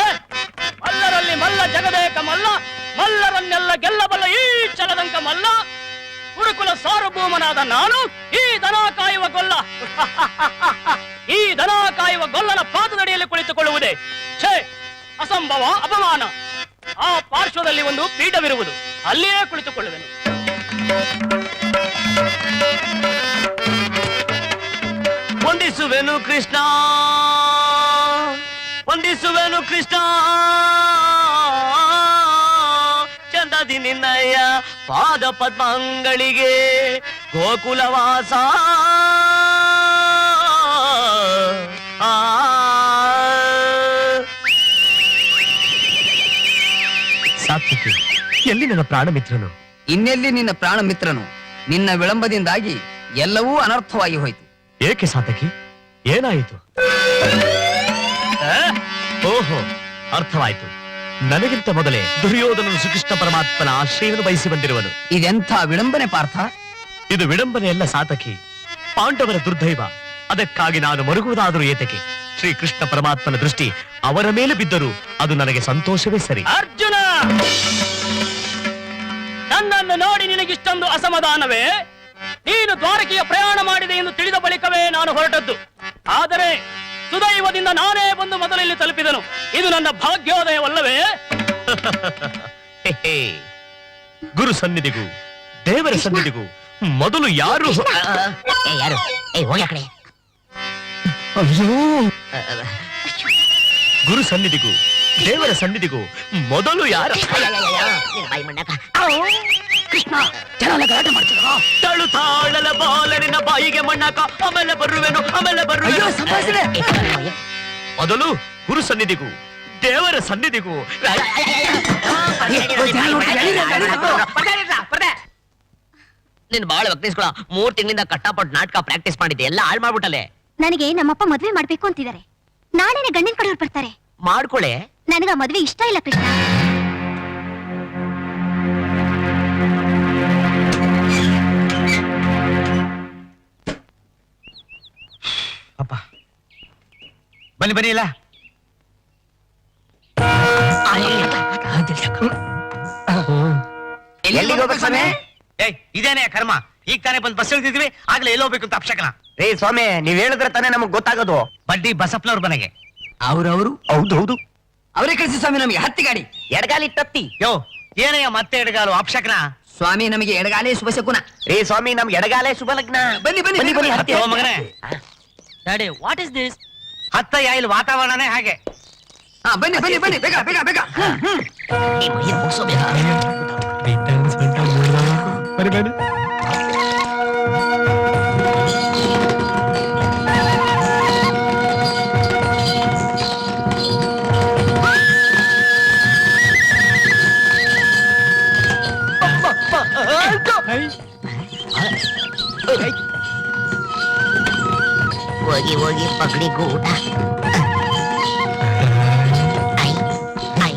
ಮಲ್ಲರಲ್ಲಿ ಮಲ್ಲ ಜಗದೇಕ ಮಲ್ಲ, ಮಲ್ಲರನ್ನೆಲ್ಲ ಗೆಲ್ಲಬಲ್ಲ ಈ ಚಲದಂಕ ಮಲ್ಲ. ಗುರುಕುಲ ಸಾರ್ವಭೌಮನಾದ ನಾನು, ಈ ದನ ಕಾಯುವ ಗೊಲ್ಲ. ಈ ದನ ಕಾಯುವ ಗೊಲ್ಲನ ಪಾದದಡಿಯಲ್ಲಿ ಕುಳಿತುಕೊಳ್ಳುವುದೇ. ಛೇ! ಅಸಂಭವ, ಅಪಮಾನ. ಆ ಪಾರ್ಶ್ವದಲ್ಲಿ ಒಂದು ಪೀಠವಿರುವುದು. ಅಲ್ಲಿಯೇ ಕುಳಿತುಕೊಳ್ಳುವೆನು. ವಂದಿಸುವೆನು ಕೃಷ್ಣ. ವಂದಿಸುವೆನು ಕೃಷ್ಣ. ಚಂದದಿ ನಿನ್ನಯ್ಯ ಪಾದ ಪದ್ಮಂಗಳಿಗೆ ಗೋಕುಲವಾಸ ಸಾತ್ವಿಕಿ ಎಲ್ಲಿ ನನ್ನ ಪ್ರಾಣ ಮಿತ್ರನು? ಇನ್ನೆಲ್ಲಿ ನಿನ್ನ ಪ್ರಾಣ ಮಿತ್ರನು? ನಿನ್ನ ವಿಳಂಬದಿಂದಾಗಿ ಎಲ್ಲವೂ ಅನರ್ಥವಾಗಿ ಹೋಯಿತು. ಏಕೆ ಸಾತಕಿ ಏನಾಯಿತು? ಆ? ಓಹೋ ಅರ್ಥವಾಯ್ತು. ನನಗಿಂತ ಮೊದಲೇ ದುರ್ಯೋಧನನು ಶ್ರೀಕೃಷ್ಣ ಪರಮಾತ್ಮನ ಆಶ್ರಯವನ್ನು ಬಯಸಿ ಬಂದಿರುವನು. ಇದೆಂಥ ವಿಳಂಬನೆ ಪಾರ್ಥ? ಇದು ವಿಡಂಬನೆಯಲ್ಲ ಸಾತಕಿ ಪಾಂಡವರ ದುರ್ದೈವ. ಅದಕ್ಕಾಗಿ ನಾನು ಮರುಗುವುದಾದರೂ ಏತಕ್ಕೆ? ಶ್ರೀಕೃಷ್ಣ ಪರಮಾತ್ಮನ ದೃಷ್ಟಿ ಅವರ ಮೇಲೆ ಬಿದ್ದರೂ ಅದು ನನಗೆ ಸಂತೋಷವೇ ಸರಿ. ಅರ್ಜುನ! ನನ್ನನ್ನು ನೋಡಿ ನಿನಗಿಷ್ಟೊಂದು ಅಸಮಾಧಾನವೇ? ನೀನು ದ್ವಾರಕೆಯ ಪ್ರಯಾಣ ಮಾಡಿದೆ ಎಂದು ತಿಳಿದ ಬಳಿಕವೇ ನಾನು ಹೊರಟದ್ದು. ನಾನೇ ಬಂದು ಮೊದಲಲ್ಲಿ ತಲುಪಿದನು ಇದು ನನ್ನ ಭಾಗ್ಯೋದಯವಲ್ಲವೇ ಗುರು ಸನ್ನಿಧಿಗೂ ದೇವರ ಸನ್ನಿಧಿಗೂ ಮೊದಲು ಯಾರು ಯಾರು ಏ ಹೋಗಿ ಆ ಗುರು ಸನ್ನಿಧಿಗೂ ದೇವರ ಸನ್ನಿಧಿಗೂ ಮೊದಲು ಯಾರು ಕೃಷ್ಣ ಜನ ಎಲ್ಲ ಗಲಾಟೆ ಮಾಡ್ತಿದ್ರು ತಳು ತಾಳಲ ಬಾಲರಿನ ಬಾಯಿಗೆ ಮಣ್ಣಾಕ ಆಮೇಲೆ ಬರುವೆನು ಆಮೇಲೆ ಅಯ್ಯೋ ಬರುವೆನು ಸಂಭಾಷಣೆ ಮೊದಲು ಗುರು ಸನ್ನಿಧಿಗೂ ದೇವರ ಸನ್ನಿಧಿಗೂ ನಿನ್ ಬಾಳ ವ್ಯಕ್ತಿಸ್ಕೊಳ ಮೂರ್ ತಿಂಗಳಿಂದ ಕಟ್ಟಾಪಟ್ ನಾಟಕ ಪ್ರಾಕ್ಟೀಸ್ ಮಾಡಿದ್ದೆ ಎಲ್ಲ ಹಾಳು ಮಾಡ್ಬಿಟ್ಟಲೆ ನನಗೆ ನಮ್ಮಪ್ಪ ಮದ್ವೆ ಮಾಡ್ಬೇಕು ಅಂತಿದ್ದಾರೆ ನಾಳೆನೆ ಗಂಡಿನ ಕಡೆಯವ್ರು ಬರ್ತಾರೆ ಮಾಡ್ಕೊಳೆ ನನಗ ಮದ್ವೆ ಇಷ್ಟ ಇಲ್ಲ ಕೃಷ್ಣ ಬನ್ನಿ ಬನ್ನಿ ಇಲ್ಲ ಎಲ್ಲಿಗೆ ಹೋಗ್ಬೇಕು ಸ್ವಾಮಿ? ಏಯ್ ಇದೇನೆ ಕರ್ಮ? ಈಗ ತಾನೇ ಬಂದು ಬಸ್ ಇಳಿದಿದ್ವಿ ಆಗ್ಲೇ ಎಲ್ಲಿ ಹೋಗ್ಬೇಕು ಅಂತ ಅಪ್ಶಕನ. ರೇ ಸ್ವಾಮಿ ನೀವ್ ಹೇಳಿದ್ರೆ ತಾನೇ ನಮಗ್ ಗೊತ್ತಾಗೋದು. ಬಡ್ಡಿ ಬಸಪ್ಪನವ್ರ ಮನೆಗೆ. ಅವ್ರವ್ರು? ಹೌದು ಹೌದು. ಅವರೇ ಕಳಿಸಿ ಸ್ವಾಮಿ ನಮಗೆ ಹತ್ತಿ ಗಾಡಿ. ಎಡಗಾಲಿ ತತ್ತಿ ಯೋ ಏನಯ್ಯ ಮತ್ತೆ ಎಡಗಾಲು ಅಪ್ಶಕನ? ಸ್ವಾಮಿ ನಮಗೆ ಎಡಗಾಲೇ ಶುಭ ಶಕುನ. ರೇ ಸ್ವಾಮಿ ನಮ್ಗೆ ಎಡಗಾಲೇ ಶುಭ ಲಗ್ನ. ಬನ್ನಿ ಬನ್ನಿ ಬನ್ನಿ, ಬನ್ನಿ, ಹತ್ತಿ. ಮಗನೇ. ಡ್ಯಾಡಿ ವಾಟ್ ಇಸ್ ದಿಸ್ ಹತ್ತಯ್ಯ ಇಲ್ಲಿ ವಾತಾವರಣನೇ ಹಾಗೆ. ಹಾ ಬನ್ನಿ ಬನ್ನಿ ಬನ್ನಿ ಬೇಗ ಬೇಗ ಬೇಗ. ಹ್ಮ್, ಹ್ಮ್. ಈ ಮೈ ಮುಗಿಸೋ ಬೇಗ. ಹೋಗಿ ಹೋಗಿ ಪಗಡಿ ಊಟ ಐ ಐ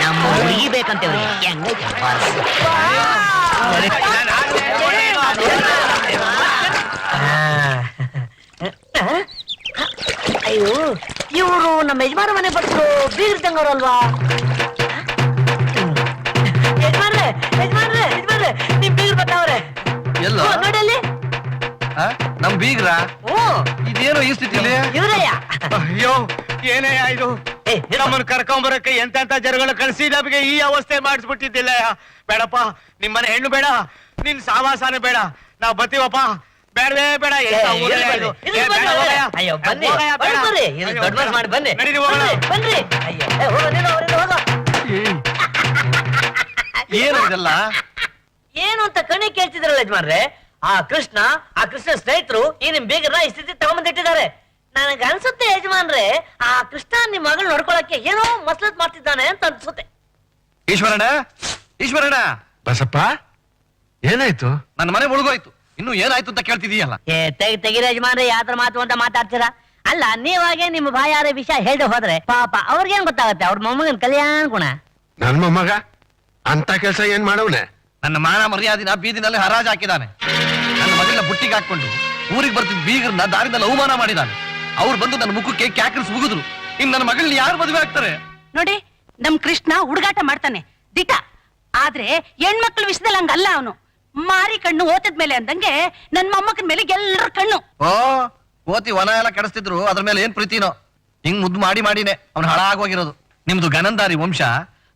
ನಮ್ಮ ಹುಡುಗಿ ಬೇಕಂತೇವ್ರಿ ಹೆಂಗೈತೆ ಬಾಸ್ ಅಯ್ಯೋ ಇವರು ನಮ್ಮ ಯಜಮಾನ ಮನೆ ಭಟ್ರು ಬೀಗಿರ್ತಂಗವ್ರಲ್ವಾ ಯಜಮಾನ್ರೆ ಯಜಮಾನ್ರೆ ಯಜಮಾನ್ರೆ ನಿಮ್ ಬೀಗರು ಬರ್ತಾವ್ರೆ ಎಲ್ಲ? ಓ, ನೋಡಿ ಅಲ್ಲಿ ಆ? ನಮ್ ಬೀಗ್ರ? ಓ ಇದೇನೋ ಈ ಸ್ಥಿತಿಲಿ? ಇವರಯ್ಯ. ಅಯ್ಯೋ ಏನಯ್ಯ ಇದು. ಬರಕ್ಕೆ ಕರ್ಕೊಂಬರಕ್ಕೆ ಎಂತೆಂತ ಜನಗಳು ಕಳಿಸಿ ನಮಗೆ ಈ ಅವಸ್ಥೆ ಮಾಡಿಸ್ಬಿಟ್ಟಿದ್ದಿಲ್ಲ ಬೇಡಪ್ಪ ನಿಮ್ಮನೆ ಹೆಣ್ಣು ಬೇಡ ನಿನ್ ಸಾವಾಸನೆ ಬೇಡ. ನಾವ್ ಬತ್ತೀವಪ್ಪ ಬೇಡವೇ ಬೇಡ? ಬನ್ನಿ, ಬನ್ನಿ. ಅಯ್ಯೋ ಬನ್ನಿ ಬರ್ರಿ, ಬರ್ರಿ ಇದು ದೊಡ್ಡ ಮನ್ಸ್ ಮಾಡಿ ಬನ್ನಿ. ಬನ್ರಿ, ಬನ್ರಿ ಅಯ್ಯೋ. ಏ, ನೀನು ಅವ್ರಿಂದ ಹೋಗು. ಏನು ಇದೆಲ್ಲ? ಏನು ಅಂತ ಕಣಿ ಕೇಳ್ತಿದ್ರಲ್ಲ ಯಜಮಾನ್ರೆ? ಆ ಕೃಷ್ಣ ಆ ಕೃಷ್ಣ ಸ್ನೇಹಿತರು ಈ ನಿಮ್ ಸ್ಥಿತಿ ಈ ಸ್ಥಿತಿ ತಗೊಂಬಂದಿಟ್ಟಿದ್ದಾರೆ ನನಗೆ ಅನ್ಸುತ್ತೆ ಯಜಮಾನ್ರೆ ಆ ಕೃಷ್ಣ ನಿಮ್ ಮಗಳು ನೋಡ್ಕೊಳಕ್ಕೆ ಏನೋ ಮಸಲತ್ ಮಾಡ್ತಿದ್ದಾನೆ ಅಂತ ಅನ್ಸುತ್ತೆ. ಈಶ್ವರಣ್ಣ ಈಶ್ವರಣ್ಣ. ಬಸಪ್ಪ ಏನಾಯ್ತು? ನನ್ನ ಮನೆ ಮುಳುಗೋಯ್ತು. ಇನ್ನು ಏನಾಯ್ತು ಅಂತ ಕೇಳ್ತಿದೀಯಲ್ಲ? ಏ ತೆಗಿ ತೆಗಿರ ಯಜಮಾನ್ರೆ ಯಾತ್ರ ಮಾತು ಅಂತ ಮಾತಾಡ್ತೀರಾ? ಅಲ್ಲ ನೀವಾಗೆ ನಿಮ್ಮ ಬಾಯಾರ ವಿಷಯ ಹೇಳ್ದೆ ಹೋದ್ರೆ ಪಾಪ ಅವ್ರಿಗೇನ್ ಗೊತ್ತಾಗತ್ತೆ? ಅವ್ರ ಮೊಮ್ಮಗನ್ ಕಲ್ಯಾಣ ಗುಣ. ನನ್ ಮೊಮ್ಮಗ? ಅಂತ ಕೆಲಸ ಏನ್ ಮಾಡವ್ನೆ? ನನ್ನ ಮಾನ ಮರ್ಯಾದಿನ ಬೀದಿನಲ್ಲಿ ಹರಾಜ್ ಹಾಕಿದಾನೆ. ನನ್ನ ಮಗಳನ್ನ ಬುಟ್ಟಿಗೆ ಹಾಕೊಂಡು ಊರಿಗೆ ಬರ್ತಿದ್ದ ಬೀಗರನ್ನ ದಾರಿನಲ್ಲಿ ಅವಮಾನ ಮಾಡಿದಾನೆ. ಅವ್ರು ಬಂದು ನನ್ನ ಮುಖಕ್ಕೆ ಕ್ಯಾಕರ್ಸ್ ಮುಗಿದ್ರು ಇನ್ ನನ್ನ ಮಗಳನ್ನ ಯಾರು ಮದುವೆ ಆಗ್ತಾರೆ? ನೋಡಿ ನಮ್ ಕೃಷ್ಣ ಹುಡುಗಾಟ ಮಾಡ್ತಾನೆ ದಿಟ. ಆದ್ರೆ ಹೆಣ್ಮಕ್ಳ ವಿಷಯದಲ್ಲಿ ಹಂಗಲ್ಲ ಅವನು. ಮಾರಿ ಕಣ್ಣು ಓತದ ಮೇಲೆ ಅಂದಂಗೆ ನನ್ ಮೊಮ್ಮಕ್ಕನ ಮೇಲೆ ಎಲ್ಲರ ಕಣ್ಣು. ಓ ಕೋತಿ ವನ ಎಲ್ಲ ಕೆಡಿಸ್ತಿದ್ರು ಅದ್ರ ಮೇಲೆ ಏನ್ ಪ್ರೀತಿನೋ? ಹಿಂಗ್ ಮುದ್ದು ಮಾಡಿ ಮಾಡಿನೆ ಅವ್ನು ಹಾಳಾಗೋಗಿರೋದು. ನಿಮ್ದು ಗನಂದಾರಿ ವಂಶ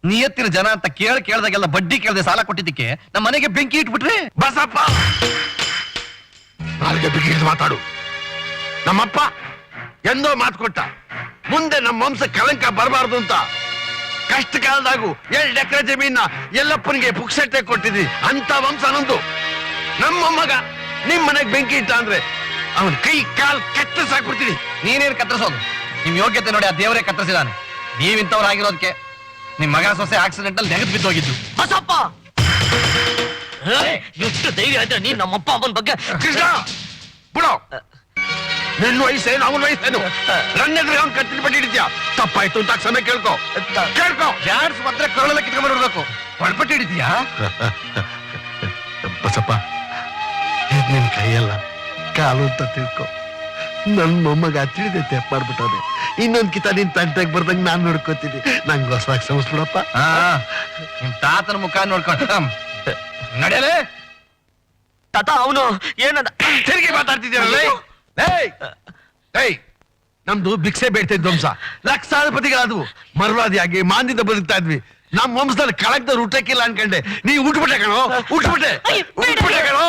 ನಿಯತ್ತಿನ ಜನ ಅಂತ ಕೇಳ ಕೇಳ್ದಾಗೆಲ್ಲ ಬಡ್ಡಿ ಕೇಳದೆ ಸಾಲ ಕೊಟ್ಟಿದ್ದಕ್ಕೆ ನಮ್ಮ ಮನೆಗೆ ಬೆಂಕಿ ಇಟ್ಬಿಟ್ರಿ? ಬಸಪ್ಪ! ನಾಲ್ಗೆ ಬಿಗಿದು ಮಾತಾಡು. ನಮ್ಮಪ್ಪ ಎಂದೋ ಮಾತು ಕೊಟ್ಟ. ಮುಂದೆ ನಮ್ಮ ವಂಶ ಕಳಂಕ ಬರಬಾರ್ದು ಅಂತ. ಕಷ್ಟ ಕಾಲದಾಗು ಎರಡು ಎಕರೆ ಜಮೀನ ಎಲ್ಲಪ್ಪನಿಗೆ ಪುಕ್ಸಟ್ಟೆ ಕೊಟ್ಟಿದ್ವಿ ಅಂತ ವಂಶ ನಂದು. ನಮ್ಮ ಮಗ ನಿಮ್ ಮನೆಗ್ ಬೆಂಕಿ ಇಟ್ಟ ಅಂದ್ರೆ ಅವನ್ ಕೈ ಕಾಲ್ ಕತ್ತರಿಸಾಕ್ಬಿಡ್ತೀನಿ ನೀನೇನ್ ಕತ್ತರಿಸೋದು? ನಿಮ್ ಯೋಗ್ಯತೆ ನೋಡಿ ಆ ದೇವರೇ ಕತ್ತರಿಸಿದಾನೆ. ನೀವಿಂತವ್ರಾಗಿರೋದಕ್ಕೆ ನಿಮ್ ಮಗ ಸೊಸೆ ಆಕ್ಸಿಡೆಂಟ್ ಅಲ್ಲಿ ನೆಗೆದು ಬಿದ್ದೋಗಿದ್ದು ಬಸಪ್ಪ! ಎಷ್ಟು ಧೈರ್ಯ ಆಯ್ತಾ ನೀನ್ ನಮ್ಮಪ್ಪ ಅಮ್ಮನ ಬಗ್ಗೆ ಕೃಷ್ಣ! ಬಿಡೋ. ನಿನ್ನ ವಯಸ್ಸೇನು ಅವನ ವಯಸ್ಸೇನು? ನನ್ನ ಎದುರು ಅವ್ನು ಕತ್ತಿನ ಬಡ್ಡಿ ಹಿಡಿದ್ಯಾ ತಪ್ಪಾಯ್ತು ಅಂತ ಸಮಯ ಕೇಳ್ಕೊ. ಕೇಳ್ಕೊ. ಯಾರ್ಸ್ ಮಾತ್ರ ಕರಳೆಲ್ಲ ಕಿತ್ಕೊಂಡು ಬಿಡ್ಬೇಕು ಒಳಪಟ್ಟು ಹಿಡಿದ್ಯಾ ಬಸಪ್ಪ ಇದು ನಿನ್ ಕೈಯಲ್ಲ ಕಾಲು ಅಂತ ತಿಳ್ಕೊ. ನನ್ ಮೊಮ್ಮಗ ತಿಳಿದೈತೆ ಮಾಡ್ಬಿಟ್ಟವ್ರೆ ಇನ್ನೊಂದ್ ಕಿತ ನಿನ್ ತಂಟೆಗ್ ಬರ್ದಂಗ್ ನಾನ್ ನೋಡ್ಕೋತೀನಿ. ನಂಗೆ ಹೊಸದಾಗಿ ಸಮಸ್ಬಿಡಪ್ಪ. ಆ, ನಿಮ್ ತಾತನ ಮುಖ ನೋಡ್ಕೊಂಡು ನಡೆಯಲೇ? ತಾತ ಅವನು ಏನಂತ ತಿರುಗಿ ಮಾತಾಡ್ತಿದ್ದೀರಲ್ಲ? ಏಯ್! ಏಯ್! ನಮ್ದು ಭಿಕ್ಷೆ ಬೇಡ್ತಾ ವಂಶ. ಲಕ್ಷಾಧಿಪತಿಗಳಾದ್ವು ಮರ್ವಾದಿಯಾಗಿ ಮಾಂದಿದ ಬದುಕ್ತಾ ಇದ್ವಿ. ನಮ್ ವಂಶದಲ್ಲಿ ಕಳಕ್ದವ್ರು ಊಟಕ್ಕಿಲ್ಲ ಅನ್ಕಂಡೆ. ನೀ ಊಟ ಕಣೋ ಬೇಡ, ಉಟ್ಬಿಟ್ಟೆ ಕಣೋ.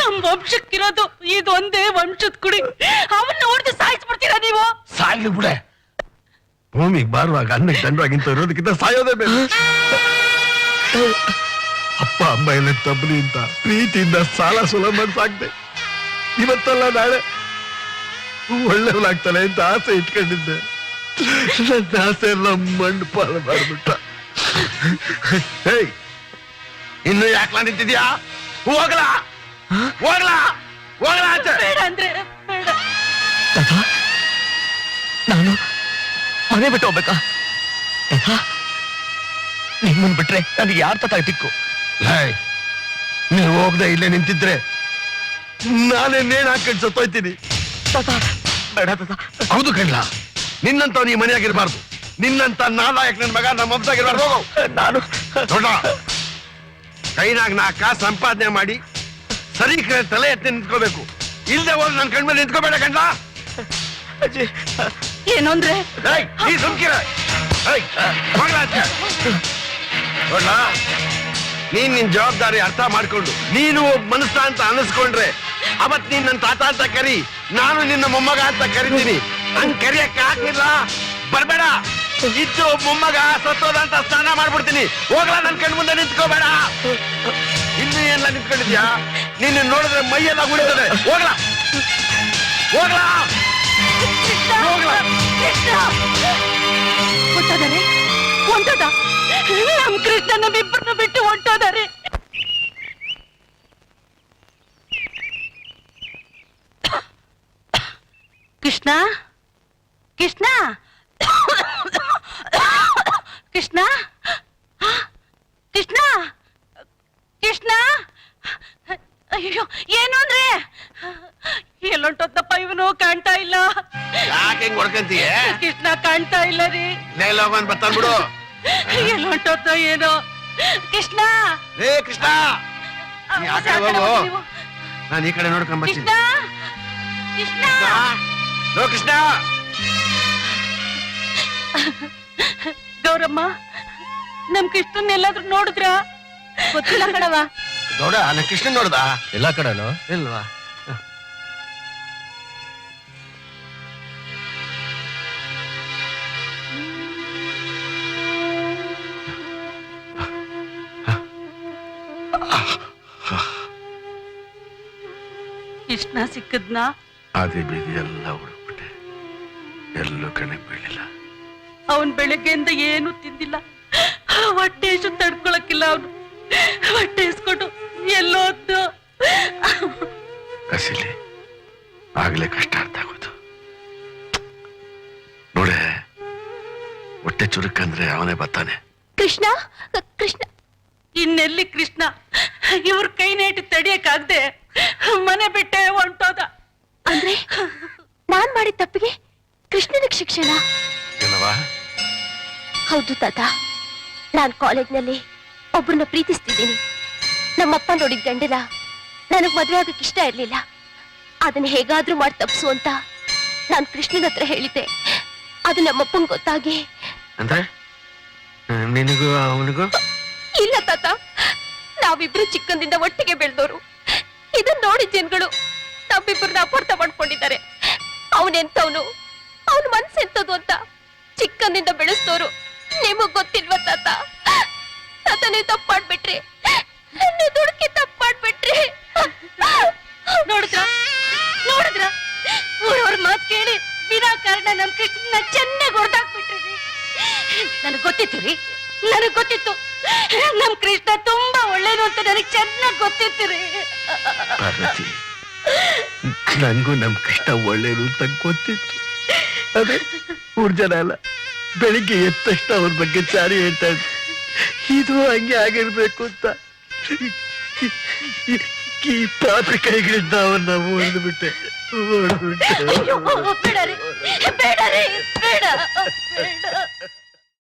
ನಮ್ ವಂಶಕ್ಕಿರೋದು ಇದೊಂದೇ ವಂಶದ ಕುಡಿ. ಅವನ್ನ ಹೊಡೆದು ಸಾಯಿಸ್ಬಿಡ್ತೀರಾ ನೀವು? ಸಾಯ್ಲಿ ಬಿಡೆ. ಭೂಮಿಗೆ ಬಾರುವಾಗ ಅನ್ನಕ್ಕೆ ದಂಡವಾಗಿಂತ ಇರೋದಕ್ಕಿಂತ ಸಾಯೋದೇ ಬೇಡ. ಅಪ್ಪ ಅಮ್ಮ ಎಲ್ಲ ತಬ್ಬಲಿ ಅಂತ ಪ್ರೀತಿಯಿಂದ ಸಾಲ ಸುಲಭ ಸಾಕ್ದೆ ಇವತ್ತಲ್ಲ ನಾಳೆ ಒಳ್ಳೆಯವನಾಗ್ತಾನೆ ಅಂತ ಆಸೆ ಇಟ್ಕೊಂಡಿದ್ದೆ. ನನ್ನ ಆಸೆ ಎಲ್ಲ ಮಣ್ಣು ಪಾಲು ಮಾಡ್ಬಿಟ್ಟ. ಹೇಯ್ ಇನ್ನು ಯಾಕೆ ನಿಂತಿದ್ಯಾ? ಹೋಗ್ಲಾ? ಹೋಗ್ಲಾ? ಹೋಗ್ಲಾ ಆಚೆ ಬೇಡ ಅಂದ್ರೆ ಬೇಡ. ನಾನು ಮನೆ ಬಿಟ್ಟು ಹೋಗ್ಬೇಕಾ? ನಿಮ್ಮನ್ ಬಿಟ್ರೆ ನನಗೆ ಯಾರ ತಾತ ದಿಕ್ಕು? ಲೈ, ನೀವು ಹೋಗದೆ ಇಲ್ಲೇ ನಿಂತಿದ್ರೆ ನಾನೇ ನೇಣ್ ಹಾಕೊಂಡು ಸತ್ತೋಯ್ತೀನಿ ತಾತ. ಬೇಡ ತಾತ. ಹೌದು ಕಣ್ಲ ನಿನ್ನಂತ ನೀ ಮನೆಯಾಗಿರ್ಬಾರ್ದು. ನಿನ್ನಂತ ನಾಲಾಯಕ್ ನನ್ ಮಗ ನಮ್ಮ ವಂಶಾಗಿರ್ಬಾರ್ದು ಹೋಗು. ನಾನು ನೋಡ ಕೈನಾಗ ನಾಕ ಸಂಪಾದನೆ ಮಾಡಿ ಸರಿ ಕಡೆ ತಲೆ ಎತ್ತಿ ನಿಂತ್ಕೋಬೇಕು. ಇಲ್ಲದೆ ಹೋದ್ರೆ ನನ್ ಕಣ್ಮೇಲೆ ನಿಂತ್ಕೋಬೇಡ ಕಂಡ ಏನಂದ್ರೆ ಏನು ಅಂದ್ರೆ? ಈ ಸುಮ್ಕಿರ. ಏಯ್, ಹೋಗ್ಲಾ ಆಚೆ. ನೋಡ್ಲಾ ನೀನ್ ನಿನ್ ಜವಾಬ್ದಾರಿ ಅರ್ಥ ಮಾಡ್ಕೊಂಡು ನೀನು ಒಬ್ಬ ಮನಸ್ಸ ಅಂತ ಅನಿಸ್ಕೊಂಡ್ರೆ ಅವತ್ ನೀನ್ ನನ್ನ ತಾತ ಅಂತ ಕರಿ ನಾನು ನಿನ್ನ ಮೊಮ್ಮಗ ಅಂತ ಕರಿತೀನಿ. ಹಂಗ್ ಕರಿಯಕ್ಕೆ ಆಗ್ಲಿಲ್ಲ. ಬರ್ಬೇಡ. ಇದ್ದು ಒಬ್ಬ ಮೊಮ್ಮಗ ಸತ್ತೋದ ಅಂತ ಸ್ನಾನ ಮಾಡ್ಬಿಡ್ತೀನಿ. ಹೋಗ್ಲಾ ನನ್ ಕಣ್ ಮುಂದೆ ನಿಂತ್ಕೋಬೇಡ. ಇನ್ನು ಎಲ್ಲ ನಿಂತ್ಕೊಂಡಿದ್ಯಾ? ನಿನ್ನ ನೋಡಿದ್ರೆ ಮೈಯೆಲ್ಲ ಉಳಿತದೆ ಹೋಗ್ಲಾ. ಹೋಗ್ಲಾ. ಹೋಗ್ಲಾ? ಹೊಂಟೋದ? ನಮ್ ಕೃಷ್ಣ ನಮ್ಮಿಬ್ಬರನ್ನ ಬಿಟ್ಟು ಹೊಂಟೋದಾರೆ. ಕೃಷ್ಣ? ಕೃಷ್ಣ? ಕೃಷ್ಣ? ಕೃಷ್ಣ? ಕೃಷ್ಣ? ಅಯ್ಯೋ ಏನು ಅಂದ್ರೆ? ಎಲ್ಲೊಂಟೋದಪ್ಪ ಇವನು ಕಾಣ್ತಾ ಇಲ್ಲ. ಯಾಕೆ ಹೆಂಗ್ ಹೊಡ್ಕಂತೀಯ? ಕೃಷ್ಣ ಕಾಣ್ತಾ ಇಲ್ಲ ರೀ ನೇಲೋಗನ್ ಬರ್ತಾನ್ ಬಿಡು. ಎಲ್ಲೊಂಟೋದ ಏನೋ ಕೃಷ್ಣ ರೇ ಕೃಷ್ಣ ನೀ ಆ ಕಡೆ ಸಾಕಣ ಹೋಗು. ನೀವು. ನಾನು ಈ ಕಡೆ ನೋಡ್ಕೊಂಡ್ ಬರ್ತೀನಿ ಕೃಷ್ಣ ಕೃಷ್ಣ ಲೋ ಕೃಷ್ಣ ಗೌರಮ್ಮ ನಮ್ ಕೃಷ್ಣನ್ ಎಲ್ಲಾದ್ರೂ ನೋಡಿದ್ರ ಗೊತ್ತಿಲ್ಲ ಕಣವ ಗೌಡ ನಾ ಕೃಷ್ಣ ನೋಡ್ದ ಎಲ್ಲ ಕಡೆನೂ ಇಲ್ವಾ ಕೃಷ್ಣ ಸಿಕ್ಕದ್ನ? ಅದೇ ಬೀದಿ ಎಲ್ಲ ಹುಡುಕ್ಬಿಟ್ಟೆ ಎಲ್ಲೂ ಕಣೆ ಬೀಳಿಲ್ಲ. ಅವನ್ ಬೆಳಗ್ಗೆಯಿಂದ ಏನು ತಿಂದಿಲ್ಲ. ಹೊಟ್ಟೆ ಎಷ್ಟು ತಡ್ಕೊಳಕ್ಕಿಲ್ಲ ಅವನು. ಹೊಟ್ಟೆ ಇಸ್ಕೊಂಡು ಎಲ್ಲೋದ್ದು ಕಸಿಲಿ ಆಗ್ಲೇ ಕಷ್ಟ ಅರ್ಥ ಆಗೋದು ನೋಡೆ ಹೊಟ್ಟೆ ಚುರುಕಂದ್ರೆ ಅವನೇ ಬರ್ತಾನೆ. ಕೃಷ್ಣ ಕೃಷ್ಣ. ಇನ್ನೆಲ್ಲಿ ಕೃಷ್ಣ? ಇವ್ರ ಕೈ ನೇಟಿ ತಡಿಯಕ್ಕಾಗ್ದೆ ಮನೆ ಬಿಟ್ಟೆ ಹೊಂಟೋದ. ಅಂದ್ರೆ ನಾನ್ ಮಾಡಿದ ತಪ್ಪಿಗೆ ಕೃಷ್ಣನಿಗೆ ಶಿಕ್ಷಣ? ಏನವಾ ಹೌದು ತಾತ. ನಾನ್ ಕಾಲೇಜ್ನಲ್ಲಿ ಒಬ್ಬರನ್ನ ಪ್ರೀತಿಸ್ತಿದ್ದೀನಿ. ನಮ್ಮಪ್ಪ ನೋಡಿದ ಗಂಡನ ನನಗ್ ಮದ್ವೆ ಆಗಕ್ ಇಷ್ಟ ಇರ್ಲಿಲ್ಲ. ಅದನ್ನ ಹೇಗಾದ್ರೂ ಮಾಡಿ ತಪ್ಸು ಅಂತ ನಾನ್ ಕೃಷ್ಣನ ಹತ್ರ ಹೇಳಿದ್ದೆ. ಅದು ನಮ್ಮಪ್ಪಂಗ್ ಗೊತ್ತಾಗಿ. ಅಂದ್ರೆ? ನಿನಗೂ ಅವನಿಗೂ? ಇಲ್ಲ ತಾತ. ನಾವಿಬ್ರು ಚಿಕ್ಕಂದಿಂದ ಒಟ್ಟಿಗೆ ಬೆಳೆದವರು ಇದನ್ನ ನೋಡಿ ಜನಗಳು. ತಬ್ಬಿಬ್ಬರನ್ನ ಅಪಾರ್ಥ ಮಾಡ್ಕೊಂಡಿದ್ದಾರೆ. ಅವನೆಂತವನು ಅವನ ಮನ್ಸೆಂತದು ಅಂತ ಚಿಕ್ಕಂದಿಂದ ಬೆಳೆಸ್ತೋರು ನಿಮಗ್ ಗೊತ್ತಿಲ್ವ ತಾತ? ತಾತ ತಪ್ಪಾಡ್ಬಿಟ್ರಿ. ತಪ್ಪು ಮಾಡ್ಬಿಟ್ರಿ ದುಡುಕಿ ತಪ್ಪಾಡ್ಬಿಟ್ರಿ. ನೋಡಿದ್ರ? ನೋಡಿದ್ರ? ಊರವ್ರ ಮಾತು ಕೇಳಿ ವಿನಾಕಾರಣ ನಮ್ ಕೃಷ್ಣನ ಚೆನ್ನಾಗಿ ಹೊಡೆದಾಕ್ಬಿಟ್ರಿ ನನಗ್ ಗೊತ್ತಿತ್ತು ರೀ. ನನಗ್ ಗೊತ್ತಿತ್ತು. ನಮ್ ಕೃಷ್ಣ ತುಂಬಾ ಒಳ್ಳೇದು ಅಂತ ನನಗ್ ಚೆನ್ನಾಗಿ ಗೊತ್ತಿತ್ತು ರೀ. ಪಾರ್ವತಿ ನಮ್ಮ ನಮ್ ಕೃಷ್ಣ ಒಳ್ಳೇದು ಅಂತ ಗೊತ್ತಿತ್ತು. ಅದೇ ಮೂರ್ ಜನ ಅಲ್ಲ, ಬೆಳಿಗ್ಗೆ ಎದ್ದ ಅವ್ರ ಬಗ್ಗೆ ಚಾರಿ ಹೇಳ್ತಾ ಇದ್ರು. ಇದು ಹಂಗೆ ಆಗಿರ್ಬೇಕು ಅಂತ. ಈ- ಪಾಪಿ ಕೈಗಳಿಂದ ಅವನ್ನ ಹೊಡೆದ್ಬಿಟ್ಟೆ ಅಯ್ಯೋ ಬೇಡ ಬೇಡ ಬೇಡ.